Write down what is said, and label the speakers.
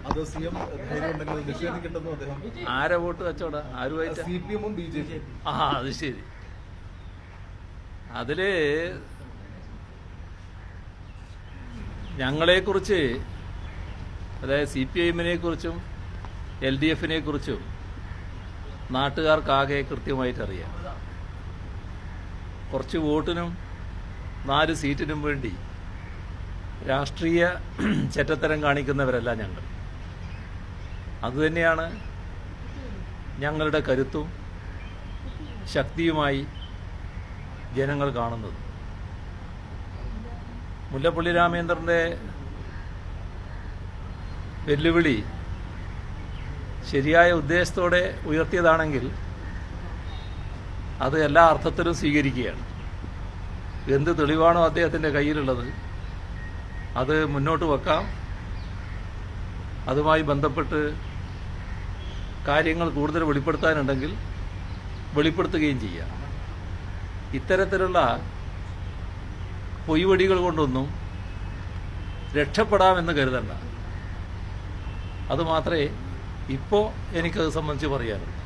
Speaker 1: അത് C M ധൈര്യമുണ്ടെങ്കിൽ നിഷേധിക്കണ്ടെന്നും അദ്ദേഹം
Speaker 2: ആരെ വോട്ട് കച്ചവട? ആരുമായിട്ട്
Speaker 1: സി പി എമ്മും ബി ജെ പി
Speaker 2: ആ അത് ശരി. അതിൽ ഞങ്ങളെക്കുറിച്ച് അതായത് സി പി ഐഎമ്മിനെ കുറിച്ചും എൽ ഡി എഫിനെ കുറിച്ചും നാട്ടുകാർക്കാകെ കൃത്യമായിട്ട് അറിയാം കുറച്ച് വോട്ടിനും നാല് സീറ്റിനും വേണ്ടി രാഷ്ട്രീയ ചെറ്റത്തരം കാണിക്കുന്നവരല്ല ഞങ്ങൾ. അതുതന്നെയാണ് ഞങ്ങളുടെ കരുത്തും ശക്തിയുമായി ജനങ്ങൾ കാണുന്നത്. മുല്ലപ്പള്ളി രാമേന്ദ്രന്റെ വെല്ലുവിളി ശരിയായ ഉദ്ദേശത്തോടെ ഉയർത്തിയതാണെങ്കിൽ അത് എല്ലാ അർത്ഥത്തിലും സ്വീകരിക്കുകയാണ്. എന്ത് തെളിവാണോ അദ്ദേഹത്തിന്റെ കയ്യിലുള്ളത് അത് മുന്നോട്ട് വെക്കാം. അതുമായി ബന്ധപ്പെട്ട് കാര്യങ്ങൾ കൂടുതൽ വെളിപ്പെടുത്താനുണ്ടെങ്കിൽ വെളിപ്പെടുത്തുകയും ചെയ്യാം. ഇത്തരത്തിലുള്ള പൊയ്വടികൾ കൊണ്ടൊന്നും രക്ഷപ്പെടാമെന്ന് കരുതണ്ട. അതുമാത്രമേ ഇപ്പോൾ എനിക്കത് സംബന്ധിച്ച് പറയാനുള്ളൂ.